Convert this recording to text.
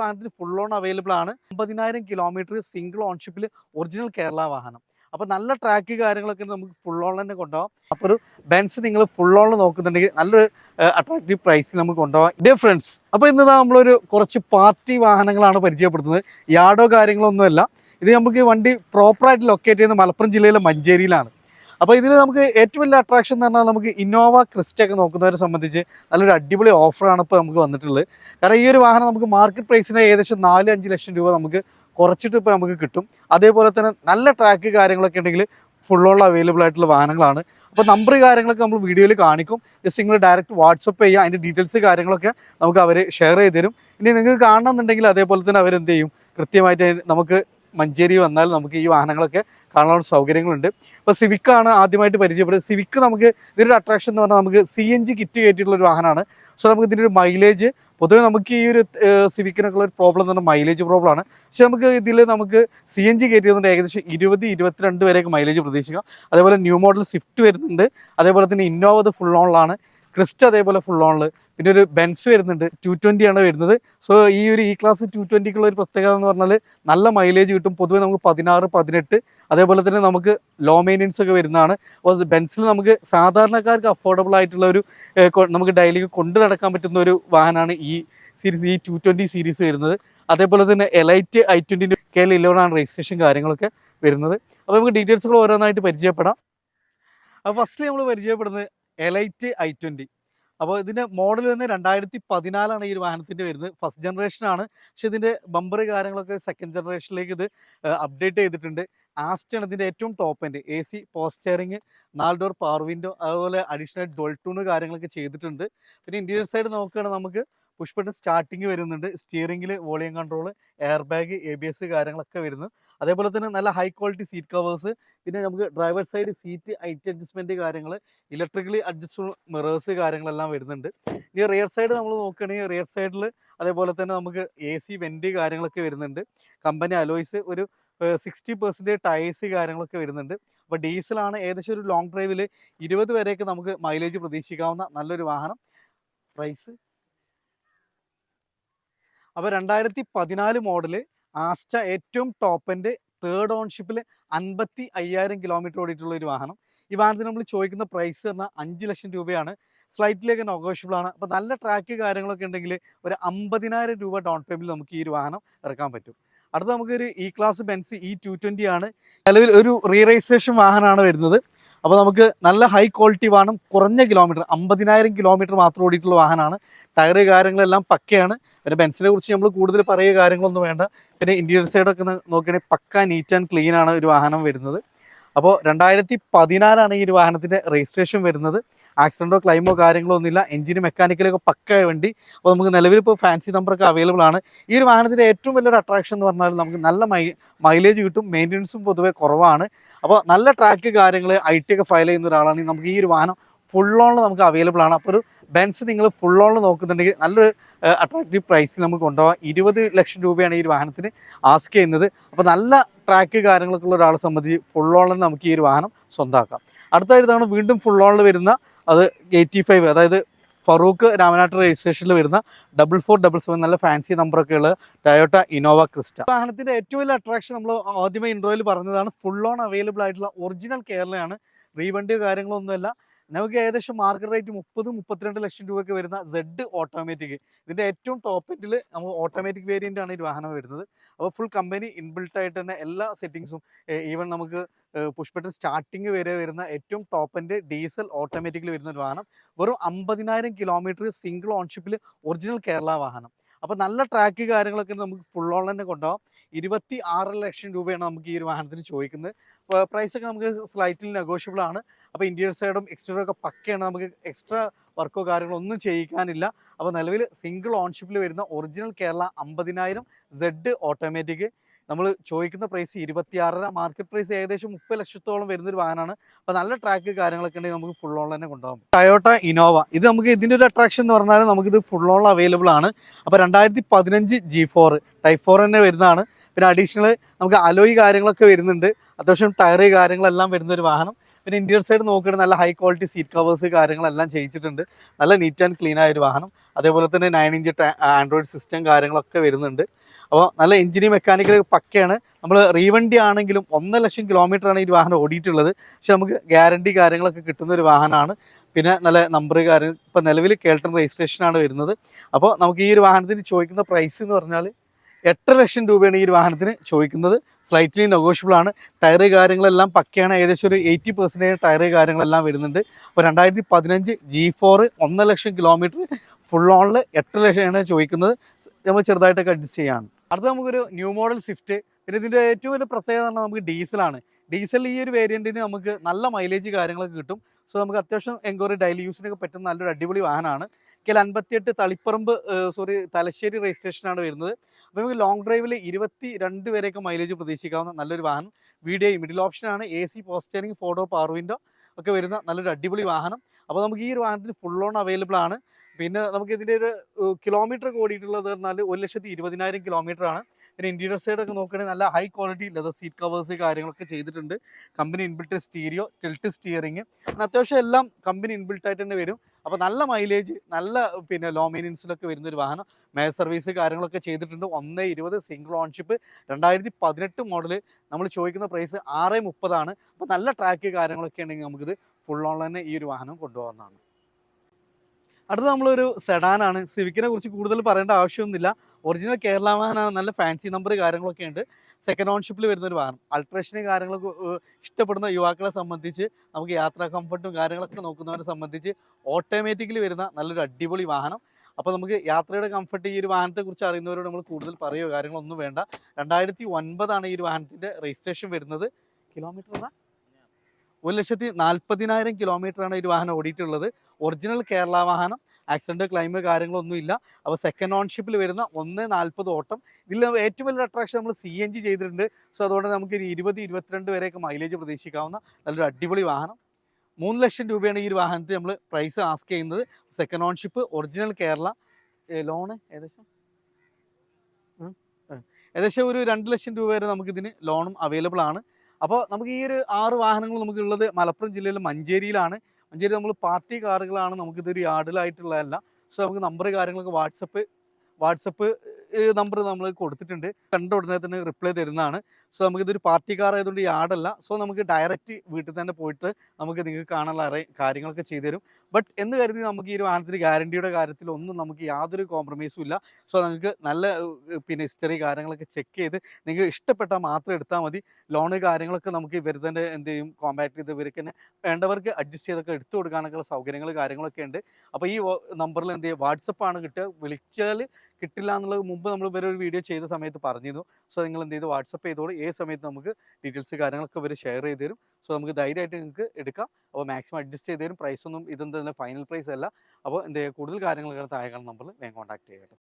വാഹനത്തിന് full on available ആണ്. അമ്പതിനായിരം കിലോമീറ്റർ സിംഗിൾ ഓൺഷിപ്പിൽ ഒറിജിനൽ കേരള വാഹനം. അപ്പോൾ നല്ല ട്രാക്ക് കാര്യങ്ങളൊക്കെ നമുക്ക് ഫുൾ ഓൺ തന്നെ കൊണ്ടുപോകാം അപ്പോൾ ഒരു ബെൻസ് നിങ്ങൾ ഫുൾ ഓൺ നോക്കുന്നുണ്ടെങ്കിൽ നല്ലൊരു അട്രാക്റ്റീവ് പ്രൈസിൽ നമുക്ക് കൊണ്ടുപോകാം ഡേ ഫ്രണ്ട്സ് അപ്പോൾ ഇന്ന് നമ്മളൊരു കുറച്ച് പാർട്ടി വാഹനങ്ങളാണ് പരിചയപ്പെടുത്തുന്നത്. യാഡോ കാര്യങ്ങളൊന്നുമല്ല. ഇത് നമുക്ക് വണ്ടി പ്രോപ്പറായിട്ട് ലൊക്കേറ്റ് ചെയ്യുന്നത് മലപ്പുറം ജില്ലയിലെ മഞ്ചേരിയിലാണ്. അപ്പോൾ ഇതിൽ നമുക്ക് ഏറ്റവും വലിയ അട്രാക്ഷൻ എന്ന് പറഞ്ഞാൽ നമുക്ക് ഇന്നോവ ക്രിസ്റ്റ ഒക്കെ നോക്കുന്നവരെ സംബന്ധിച്ച് നല്ലൊരു അടിപൊളി ഓഫറാണ് ഇപ്പോൾ നമുക്ക് വന്നിട്ടുള്ളത്. കാരണം ഈ ഒരു വാഹനം നമുക്ക് മാർക്കറ്റ് പ്രൈസിന് ഏകദേശം നാല് അഞ്ച് ലക്ഷം രൂപ നമുക്ക് കുറച്ചിട്ട് ഇപ്പോൾ നമുക്ക് കിട്ടും. അതേപോലെ തന്നെ നല്ല ട്രാക്ക് കാര്യങ്ങളൊക്കെ ഉണ്ടെങ്കിൽ ഫുൾ ഓൾ അവൈലബിൾ ആയിട്ടുള്ള വാഹനങ്ങളാണ്. അപ്പോൾ നമ്പർ കാര്യങ്ങളൊക്കെ നമ്മൾ വീഡിയോയിൽ കാണിക്കും. ജസ്റ്റ് നിങ്ങൾ ഡയറക്റ്റ് വാട്സപ്പ് ചെയ്യുക അതിന്റെ ഡീറ്റെയിൽസ് കാര്യങ്ങളൊക്കെ നമുക്ക് അവർ ഷെയർ ചെയ്ത് തരും ഇനി നിങ്ങൾക്ക് കാണണമെന്നുണ്ടെങ്കിൽ അതേപോലെ തന്നെ അവരെന്ത് ചെയ്യും? കൃത്യമായിട്ട് നമുക്ക് മഞ്ചേരി വന്നാൽ നമുക്ക് ഈ വാഹനങ്ങളൊക്കെ കാണാനുള്ള സൗകര്യങ്ങളുണ്ട്. ഇപ്പോൾ സിവിക്കാണ് ആദ്യമായിട്ട് പരിചയപ്പെടുന്നത്. സിവിക്ക് നമുക്ക് ഇതിന്റെ അട്രാക്ഷൻ എന്ന് പറഞ്ഞാൽ നമുക്ക് സി എൻ ജി കിറ്റ് കയറ്റിയിട്ടുള്ള ഒരു വാഹനമാണ്. സോ നമുക്ക് ഇതിന്റെ ഒരു മൈലേജ് പൊതുവെ നമുക്ക് ഈ ഒരു സിവിക്കിനൊക്കെ ഒരു പ്രോബ്ലം എന്ന് പറഞ്ഞാൽ മൈലേജ് പ്രോബ്ലം ആണ്. പക്ഷെ നമുക്ക് ഇതിൽ നമുക്ക് സി എൻ ജി കയറ്റിയതുകൊണ്ട് ഏകദേശം ഇരുപത് ഇരുപത്തിരണ്ട് വരെയൊക്കെ മൈലേജ് പ്രതീക്ഷിക്കാം. അതേപോലെ ന്യൂ മോഡൽ സ്വിഫ്റ്റ് വരുന്നുണ്ട്. അതേപോലെ തന്നെ ഇന്നോവ ഫുൾ ഓണിലാണ് ക്രിസ്റ്റ് അതേപോലെ ഫുൾ ഓണിൽ പിന്നെ ഒരു ബെൻസ് വരുന്നുണ്ട് ടു ആണ് വരുന്നത്. സോ ഈ ഒരു ഇ ക്ലാസ് ടു ട്വന്റിക്കുള്ള ഒരു പ്രത്യേകത എന്ന് പറഞ്ഞാൽ നല്ല മൈലേജ് കിട്ടും. പൊതുവേ നമുക്ക് പതിനാറ് പതിനെട്ട്. അതേപോലെ തന്നെ നമുക്ക് ലോ മെയിന്റെനൻസ് ഒക്കെ വരുന്നതാണ്. ബെൻസിൽ നമുക്ക് സാധാരണക്കാർക്ക് അഫോർഡബിൾ ആയിട്ടുള്ള ഒരു നമുക്ക് ഡെയിലി കൊണ്ടു നടക്കാൻ പറ്റുന്ന ഒരു വാഹനമാണ് ഈ സീരീസ് ഈ ടു സീരീസ് വരുന്നത്. അതേപോലെ തന്നെ എലൈറ്റ് ഐ ട്വന്റിന്റെ കെ എൽ ഇലവൻ ആണ് രജിസ്ട്രേഷൻ കാര്യങ്ങളൊക്കെ വരുന്നത്. അപ്പോൾ നമുക്ക് ഡീറ്റെയിൽസുകൾ ഓരോന്നായിട്ട് പരിചയപ്പെടാം. അപ്പോൾ ഫസ്റ്റ് നമ്മൾ പരിചയപ്പെടുന്നത് എലൈറ്റ് ഐ ട്വന്റി അപ്പോൾ ഇതിന്റെ മോഡൽ വരുന്നത് രണ്ടായിരത്തി പതിനാലാണ് ഈ ഒരു വാഹനത്തിന്റെ വരുന്നത്. ഫസ്റ്റ് ജനറേഷനാണ് പക്ഷേ ഇതിന്റെ ബമ്പർ കാര്യങ്ങളൊക്കെ സെക്കൻഡ് ജനറേഷനിലേക്ക് ഇത് അപ്ഡേറ്റ് ചെയ്തിട്ടുണ്ട്. ആസ്റ്റാണ് ഇതിന്റെ ഏറ്റവും ടോപ്പ് എൻഡ് എ സി പോസ്റ്ററിങ് നാല് ഡോർ പവർ വിൻഡോ അതുപോലെ അഡീഷണൽ ഡോൾട്ടൂണ് കാര്യങ്ങളൊക്കെ ചെയ്തിട്ടുണ്ട്. പിന്നെ ഇന്റീരിയർ സൈഡ് നോക്കുകയാണെങ്കിൽ നമുക്ക് പുഷ് ബട്ടൺ സ്റ്റാർട്ടിങ് വരുന്നുണ്ട്. സ്റ്റിയറിംഗിൽ volume control air bag A B S കാര്യങ്ങളൊക്കെ വരുന്നു. അതേപോലെ തന്നെ നല്ല ഹൈ ക്വാളിറ്റി സീറ്റ് കവേഴ്സ് പിന്നെ നമുക്ക് driver side seat height adjustment കാര്യങ്ങൾ ഇലക്ട്രിക്കലി അഡ്ജസ്റ്റ് മിറേഴ്സ് കാര്യങ്ങളെല്ലാം വരുന്നുണ്ട്. ഇനി റിയർ സൈഡ് നമ്മൾ നോക്കുകയാണെങ്കിൽ റിയർ സൈഡിൽ അതേപോലെ തന്നെ നമുക്ക് എ സി വെന്റ് കാര്യങ്ങളൊക്കെ വരുന്നുണ്ട്. കമ്പനി അലോയ്സ് ഒരു സിക്സ്റ്റി പെർസെന്റേജ് ടയേഴ്സ് കാര്യങ്ങളൊക്കെ വരുന്നുണ്ട്. അപ്പോൾ ഡീസലാണ് ഏകദേശം ഒരു ലോങ് ഡ്രൈവിൽ ഇരുപത് വരെയൊക്കെ നമുക്ക് മൈലേജ് പ്രതീക്ഷിക്കാവുന്ന നല്ലൊരു വാഹനം. പ്രൈസ് അപ്പോൾ രണ്ടായിരത്തി പതിനാല് മോഡൽ ആസ്റ്റ ഏറ്റവും ടോപ്പ് എൻഡ് തേർഡ് ഓൺഷിപ്പിൽ അൻപത്തി അയ്യായിരം കിലോമീറ്റർ ഓടിയിട്ടുള്ള ഒരു വാഹനം. ഈ വാഹനത്തിന് നമ്മൾ ചോദിക്കുന്ന പ്രൈസ് പറഞ്ഞാൽ അഞ്ച് ലക്ഷം രൂപയാണ്. സ്ലൈറ്റിലേക്ക് ആണ്. അപ്പോൾ നല്ല ട്രാക്ക് കാര്യങ്ങളൊക്കെ ഉണ്ടെങ്കിൽ ഒരു അമ്പതിനായിരം രൂപ ഡൗൺ പേയ്മെന്റ് നമുക്ക് ഈ ഒരു വാഹനം ഇറക്കാൻ പറ്റും. അടുത്ത നമുക്കൊരു E class Benz E two twenty ആണ്. നിലവിൽ ഒരു റീ രജിസ്ട്രേഷൻ വാഹനമാണ് വരുന്നത്. അപ്പോൾ നമുക്ക് നല്ല ഹൈ ക്വാളിറ്റി വാഹനം കുറഞ്ഞ കിലോമീറ്റർ അമ്പതിനായിരം കിലോമീറ്റർ മാത്രം ഓടിയിട്ടുള്ള വാഹനമാണ്. ടയർ കാര്യങ്ങളെല്ലാം പക്കയാണ്. പിന്നെ ബെൻസിനെ കുറിച്ച് നമ്മൾ കൂടുതൽ പറയുക കാര്യങ്ങളൊന്നും വേണ്ട. പിന്നെ ഇന്റീരിയർ സൈഡൊക്കെ നോക്കുകയാണെങ്കിൽ പക്ക നീറ്റ് ആൻഡ് ക്ലീൻ ആണ് ഒരു വാഹനം വരുന്നത്. അപ്പോൾ രണ്ടായിരത്തി പതിനാലാണ് ഈ ഒരു വാഹനത്തിന്റെ രജിസ്ട്രേഷൻ വരുന്നത്. ആക്സിഡന്റോ ക്ലൈമോ കാര്യങ്ങളോ ഒന്നുമില്ല. എഞ്ചിന് മെക്കാനിക്കലൊക്കെ പക്ക വണ്ടി. അപ്പോൾ നമുക്ക് നിലവിൽ ഇപ്പോൾ ഫാൻസി നമ്പറൊക്കെ അവൈലബിൾ ആണ്. ഈ ഒരു വാഹനത്തിന്റെ ഏറ്റവും വലിയൊരു അട്രാക്ഷൻ എന്ന് പറഞ്ഞാൽ നമുക്ക് നല്ല മൈ മൈലേജ് കിട്ടും. മെയിന്റനൻസും പൊതുവേ കുറവാണ്. അപ്പോൾ നല്ല ട്രാക്ക് കാര്യങ്ങൾ ഐ ടി ഒക്കെ ഫയൽ ചെയ്യുന്ന ഒരാളാണെങ്കിൽ നമുക്ക് ഈ ഒരു വാഹനം ഫുൾ ഓണിൽ നമുക്ക് അവൈലബിൾ ആണ്. അപ്പോൾ ഒരു ബെൻസ് നിങ്ങൾ ഫുൾ ഓണിൽ നോക്കുന്നുണ്ടെങ്കിൽ നല്ലൊരു അട്രാക്റ്റീവ് പ്രൈസിൽ നമുക്ക് കൊണ്ടുപോകാം. ഇരുപത് ലക്ഷം രൂപയാണ് ഈ ഒരു വാഹനത്തിന് ആസ്ക് ചെയ്യുന്നത്. അപ്പോൾ നല്ല ട്രാക്ക് കാര്യങ്ങളൊക്കെ ഉള്ള ഒരാളെ സംബന്ധിച്ച് ഫുൾ ഓണിൽ നമുക്ക് ഈ ഒരു വാഹനം സ്വന്തമാക്കാം അടുത്തായിട്ട് തവണ വീണ്ടും ഫുൾ ഓണിൽ വരുന്ന അത് എയ്റ്റി ഫൈവ് അതായത് ഫറൂഖ് രാമനാട്ട് രജിസ്ട്രേഷനിൽ വരുന്ന ഡബിൾ ഫോർ ഡബിൾ സെവൻ നല്ല ഫാൻസി നമ്പറൊക്കെ ഉള്ള ടയോട്ട ഇനോവ ക്രിസ്റ്റ വാഹനത്തിന്റെ ഏറ്റവും വലിയ അട്രാക്ഷൻ നമ്മൾ ആദ്യമേ ഇൻട്രോയിൽ പറഞ്ഞതാണ് ഫുൾ ഓൺ അവൈലബിൾ ആയിട്ടുള്ള ഒറിജിനൽ കേരളയാണ് റീവണ്ടിയോ കാര്യങ്ങളൊന്നുമല്ല നമുക്ക് ഏകദേശം മാർക്കറ്റ് റേറ്റ് മുപ്പത് മുപ്പത്തിരണ്ട് ലക്ഷം രൂപയ്ക്ക് വരുന്ന സെഡ് ഓട്ടോമാറ്റിക് ഇതിന്റെ ഏറ്റവും ടോപ്പ് എൻഡിൽ നമുക്ക് ഓട്ടോമാറ്റിക് വേരിയന്റ് ആണ് ഈ വാഹനം വരുന്നത്. അപ്പോൾ ഫുൾ കമ്പനി ഇൻബിൽട്ട് ആയിട്ട് തന്നെ എല്ലാ സെറ്റിങ്സും ഈവൻ നമുക്ക് പുഷ് ബട്ടൺ സ്റ്റാർട്ടിങ് വരെ വരുന്ന ഏറ്റവും ടോപ്പ് എൻഡ് ഡീസൽ ഓട്ടോമാറ്റിക്കിൽ വരുന്ന ഒരു വാഹനം. വെറും അമ്പതിനായിരം കിലോമീറ്റർ സിംഗിൾ ഓൺഷിപ്പിൽ ഒറിജിനൽ കേരള വാഹനം. അപ്പോൾ നല്ല ട്രാക്ക് കാര്യങ്ങളൊക്കെ നമുക്ക് ഫുൾ ഓൺ തന്നെ കൊണ്ടുപോകാം. ഇരുപത്തി ആറ് ലക്ഷം രൂപയാണ് നമുക്ക് ഈ ഒരു വാഹനത്തിന് ചോദിക്കുന്നത്. പ്രൈസ് ഒക്കെ നമുക്ക് സ്ലൈറ്റിൽ നെഗോഷ്യബിൾ ആണ്. അപ്പോൾ ഇന്റീരിയർ സൈഡും എക്സ്റ്റീരിയർ ഒക്കെ പക്കയാണ്. നമുക്ക് എക്സ്ട്രാ വർക്കോ കാര്യങ്ങളോ ഒന്നും ചെയ്യിക്കാനില്ല. അപ്പോൾ നിലവിൽ സിംഗിൾ ഓൺഷിപ്പിൽ വരുന്ന ഒറിജിനൽ കേരള അമ്പതിനായിരം സെഡ് ഓട്ടോമാറ്റിക് നമ്മൾ ചോദിക്കുന്ന പ്രൈസ് ഇരുപത്തിയാറര മാർക്കറ്റ് പ്രൈസ് ഏകദേശം മുപ്പത് ലക്ഷത്തോളം വരുന്ന ഒരു വാഹനമാണ് അപ്പോൾ നല്ല ട്രാക്ക് കാര്യങ്ങളൊക്കെ ഉണ്ടെങ്കിൽ നമുക്ക് ഫുൾ ഓൺ തന്നെ കൊണ്ടുപോകാം ടയോട്ട ഇനോവ ഇത് നമുക്ക് ഇതിന്റെ ഒരു അട്രാക്ഷൻ എന്ന് പറഞ്ഞാൽ നമുക്ക് ഇത് ഫുൾ ഓൺ അവൈലബിൾ ആണ്. അപ്പോൾ രണ്ടായിരത്തി പതിനഞ്ച് ജി ഫോർ ടൈപ്പ് ഫോർ തന്നെ വരുന്നതാണ്. പിന്നെ അഡീഷണൽ നമുക്ക് അലോയി കാര്യങ്ങളൊക്കെ വരുന്നുണ്ട്. അത്യാവശ്യം ടയർ കാര്യങ്ങളെല്ലാം വരുന്ന ഒരു വാഹനം. പിന്നെ ഇന്റീരിയർ സൈഡ് നോക്കുകയാണെങ്കിൽ നല്ല ഹൈ ക്വാളിറ്റി സീറ്റ് കവേഴ്സ് കാര്യങ്ങളെല്ലാം ചെയ്യിച്ചിട്ടുണ്ട്. നല്ല നീറ്റ് ആൻഡ് ക്ലീൻ ആയ ഒരു വാഹനം. അതേപോലെ തന്നെ നയൻ ഇഞ്ച് ആൻഡ്രോയിഡ് സിസ്റ്റം കാര്യങ്ങളൊക്കെ വരുന്നുണ്ട്. അപ്പോൾ നല്ല എഞ്ചിനീയർ മെക്കാനിക്കൽ പക്കയാണ്. നമ്മൾ റീവണ്ടി ആണെങ്കിലും ഒന്നര ലക്ഷം കിലോമീറ്റർ ആണ് ഈ വാഹനം ഓടിയിട്ടുള്ളത്. പക്ഷെ നമുക്ക് ഗ്യാരണ്ടി കാര്യങ്ങളൊക്കെ കിട്ടുന്ന ഒരു വാഹനമാണ്. പിന്നെ നല്ല നമ്പർ കാര്യം ഇപ്പം നിലവിൽ കേൾട്ടൺ രജിസ്ട്രേഷനാണ് വരുന്നത്. അപ്പോൾ നമുക്ക് ഈ ഒരു വാഹനത്തിന് ചോദിക്കുന്ന പ്രൈസ് എന്ന് പറഞ്ഞാൽ എട്ട് ലക്ഷം രൂപയാണ് ഈ ഒരു വാഹനത്തിന് ചോദിക്കുന്നത്. സ്ലൈറ്റ്ലി നെഗോഷ്യബിൾ ആണ്. ടയർ കാര്യങ്ങളെല്ലാം പക്കയാണ്. ഏകദേശം ഒരു എയ്റ്റി പെർസെന്റേജ് ടയർ കാര്യങ്ങളെല്ലാം വരുന്നുണ്ട്. അപ്പോൾ രണ്ടായിരത്തി പതിനഞ്ച് ജി ഫോർ ഒന്നര ലക്ഷം കിലോമീറ്റർ ഫുൾ ഓണിൽ എട്ടര ലക്ഷമാണ് ചോദിക്കുന്നത്. നമ്മൾ ചെറുതായിട്ടൊക്കെ അഡ്ജസ്റ്റ് ചെയ്യാണ്. അടുത്ത നമുക്കൊരു ന്യൂ മോഡൽ സ്വിഫ്റ്റ് പിന്നെ ഇതിന്റെ ഏറ്റവും വലിയ പ്രത്യേകത എന്ന് പറഞ്ഞാൽ നമുക്ക് ഡീസലാണ്. ഡീസൽ ഈ ഒരു വേരിയന്റിന് നമുക്ക് നല്ല മൈലേജ് കാര്യങ്ങളൊക്കെ കിട്ടും. സോ നമുക്ക് അത്യാവശ്യം എൻക്വയറി ഡെയിലി യൂസിനൊക്കെ പറ്റുന്ന നല്ലൊരു അടിപൊളി വാഹനമാണ് കെൽ അൻപത്തിയെട്ട് തളിപ്പറമ്പ് സോറി തലശ്ശേരി രജിസ്ട്രേഷനാണ് വരുന്നത്. അപ്പോൾ നമുക്ക് ലോങ് ഡ്രൈവിൽ ഇരുപത്തി രണ്ട് വരെയൊക്കെ മൈലേജ് പ്രതീക്ഷിക്കാവുന്ന നല്ലൊരു വാഹനം. വീഡിയോ മിഡിൽ ഓപ്ഷനാണ് എ സി പോസ്റ്ററിംഗ് ഫോട്ടോ പവർ വിൻഡോ ഒക്കെ വരുന്ന നല്ലൊരു അടിപൊളി വാഹനം. അപ്പോൾ നമുക്ക് ഈ ഒരു വാഹനത്തിന് ഫുൾ ഓൺ അവൈലബിൾ ആണ്. പിന്നെ നമുക്ക് ഇതിന്റെ ഒരു കിലോമീറ്റർ ഓടിയിട്ടുള്ളത് പറഞ്ഞാൽ ഒരു ലക്ഷത്തി ഇരുപതിനായിരം കിലോമീറ്റർ ആണ്. പിന്നെ ഇന്റീരിയർ സൈഡ് ഒക്കെ നോക്കുകയാണെങ്കിൽ നല്ല high quality leather seat covers കാര്യങ്ങളൊക്കെ ചെയ്തിട്ടുണ്ട്. Company inbuilt stereo tilt steering അത്യാവശ്യം എല്ലാം കമ്പനി ഇൻബിൽറ്റ് ആയിട്ട് തന്നെ വരും. അപ്പോൾ നല്ല മൈലേജ് നല്ല പിന്നെ ലോ മെയിനൻസിലൊക്കെ വരുന്ന ഒരു വാഹനം. മേ സർവീസ് കാര്യങ്ങളൊക്കെ ചെയ്തിട്ടുണ്ട്. ഒന്ന് ഇരുപത് സിംഗിൾ ഓൺഷിപ്പ് രണ്ടായിരത്തി പതിനെട്ട് മോഡൽ നമ്മൾ ചോദിക്കുന്ന പ്രൈസ് ആറ് മുപ്പതാണ്. അപ്പോൾ നല്ല ട്രാക്ക് കാര്യങ്ങളൊക്കെ ഉണ്ടെങ്കിൽ നമുക്കിത് ഫുൾ ഓൺലൈൻ ഈ ഒരു വാഹനം കൊണ്ടുപോകുന്നതാണ് അടുത്ത നമ്മളൊരു സെഡാനാണ്. സിവിക്കിനെ കുറിച്ച് കൂടുതൽ പറയേണ്ട ആവശ്യമൊന്നുമില്ല. ഒറിജിനൽ കേരള വാഹനമാണ്. നല്ല ഫാൻസി നമ്പർ കാര്യങ്ങളൊക്കെ ഉണ്ട്. സെക്കൻഡ് ഓൺഷിപ്പിൽ വരുന്ന ഒരു വാഹനം. അൾട്രേഷനും കാര്യങ്ങളൊക്കെ ഇഷ്ടപ്പെടുന്ന യുവാക്കളെ സംബന്ധിച്ച് നമുക്ക് യാത്രാ കംഫർട്ടും കാര്യങ്ങളൊക്കെ നോക്കുന്നവരെ സംബന്ധിച്ച് ഓട്ടോമാറ്റിക്കലി വരുന്ന നല്ലൊരു അടിപൊളി വാഹനം. അപ്പോൾ നമുക്ക് യാത്രയുടെ കംഫർട്ട് ഈ ഒരു വാഹനത്തെക്കുറിച്ച് അറിയുന്നവരോട് നമ്മൾ കൂടുതൽ പറയുകയോ കാര്യങ്ങളൊന്നും വേണ്ട. രണ്ടായിരത്തി ഒൻപതാണ് ഈ ഒരു വാഹനത്തിന്റെ രജിസ്ട്രേഷൻ വരുന്നത്. കിലോമീറ്റർ ഒരു ലക്ഷത്തി നാൽപ്പതിനായിരം കിലോമീറ്ററാണ് ഒരു വാഹനം ഓടിയിട്ടുള്ളത്. ഒറിജിനൽ കേരള വാഹനം ആക്സിഡന്റ് കാര്യങ്ങളൊന്നും ഇല്ല. അപ്പോൾ സെക്കൻഡ് ഓൺഷിപ്പിൽ വരുന്ന ഒന്ന് നാൽപ്പത് ഓട്ടം. ഇതിൽ ഏറ്റവും വലിയ അട്രാക്ഷൻ നമ്മൾ സി എൻ ജി ചെയ്തിട്ടുണ്ട്. സോ അതുകൊണ്ട് നമുക്ക് ഒരു ഇരുപത് ഇരുപത്തിരണ്ട് വരെയൊക്കെ മൈലേജ് പ്രതീക്ഷിക്കാവുന്ന നല്ലൊരു അടിപൊളി വാഹനം. മൂന്ന് ലക്ഷം രൂപയാണ് ഈ ഒരു വാഹനത്തിൽ നമ്മൾ പ്രൈസ് ആസ്ക് ചെയ്യുന്നത്. Second ownership original Kerala loan ഏകദേശം. ഏകദേശം ഒരു രണ്ട് ലക്ഷം രൂപ വരെ നമുക്കിതിന് ലോണും അവൈലബിൾ ആണ്. അപ്പോൾ നമുക്ക് ഈ ഒരു ആറ് വാഹനങ്ങൾ നമുക്കുള്ളത് മലപ്പുറം ജില്ലയിലെ മഞ്ചേരിയിലാണ്. മഞ്ചേരി നമ്മൾ പാർട്ടി കാറുകളാണ് നമുക്കിതൊരു യാർഡിലായിട്ടുള്ളതല്ല. സോ നമുക്ക് നമ്പർ കാര്യങ്ങളൊക്കെ വാട്സപ്പ് വാട്സപ്പ് നമ്പർ നമ്മൾ കൊടുത്തിട്ടുണ്ട്. കണ്ട ഉടനെ തന്നെ റിപ്ലൈ തരുന്നതാണ്. സോ നമുക്കിതൊരു പാർട്ടി കാർ ആയതുകൊണ്ട് യാർഡല്ല സോ നമുക്ക് ഡയറക്റ്റ് വീട്ടിൽ തന്നെ പോയിട്ട് നമുക്ക് നിങ്ങൾക്ക് കാണാനുള്ള കാര്യങ്ങളൊക്കെ ചെയ്തു തരും ബട്ട് എന്ന് കരുതി നമുക്ക് ഈ ഒരു വാഹനത്തിന് ഗ്യാരണ്ടിയുടെ കാര്യത്തിൽ ഒന്നും നമുക്ക് യാതൊരു കോംപ്രമൈസും ഇല്ല. സോ നിങ്ങൾക്ക് നല്ല പിന്നെ ഹിസ്റ്ററി കാര്യങ്ങളൊക്കെ ചെക്ക് ചെയ്ത് നിങ്ങൾക്ക് ഇഷ്ടപ്പെട്ടാൽ മാത്രം എടുത്താൽ മതി. ലോണ് കാര്യങ്ങളൊക്കെ നമുക്ക് ഇവർ തന്നെ എന്ത് ചെയ്യും? കോമ്പാക്ട് ചെയ്ത് ഇവർക്ക് തന്നെ വേണ്ടവർക്ക് അഡ്ജസ്റ്റ് ചെയ്തൊക്കെ എടുത്തു കൊടുക്കാനൊക്കെയുള്ള സൗകര്യങ്ങൾ കാര്യങ്ങളൊക്കെ ഉണ്ട്. അപ്പോൾ ഈ നമ്പറിൽ എന്ത് ചെയ്യും? വാട്സപ്പാണ് കിട്ടുക. വിളിച്ചാൽ കിട്ടില്ല എന്നുള്ളത് മുമ്പ് നമ്മൾ ഇവരെ ഒരു വീഡിയോ ചെയ്ത സമയത്ത് പറഞ്ഞിരുന്നു. സോ നിങ്ങൾ എന്ത് ചെയ്തു? വാട്സപ്പ് ചെയ്തോളൂ. ഏത് സമയത്ത് നമുക്ക് ഡീറ്റെയിൽസ് കാര്യങ്ങളൊക്കെ ഇവർ ഷെയർ ചെയ്ത് തരും. സോ നമുക്ക് ധൈര്യമായിട്ട് നിങ്ങൾക്ക് എടുക്കാം. അപ്പോൾ മാക്സിമം അഡ്ജസ്റ്റ് ചെയ്ത് തരും. പ്രൈസൊന്നും ഇതെന്താ ഫൈനൽ പ്രൈസ് അല്ല. അപ്പോൾ എന്ത് ചെയ്യുക? കൂടുതൽ കാര്യങ്ങളൊക്കെ താഴെ നമ്മൾ വേഗം കോൺടാക്ട് ചെയ്യട്ടെ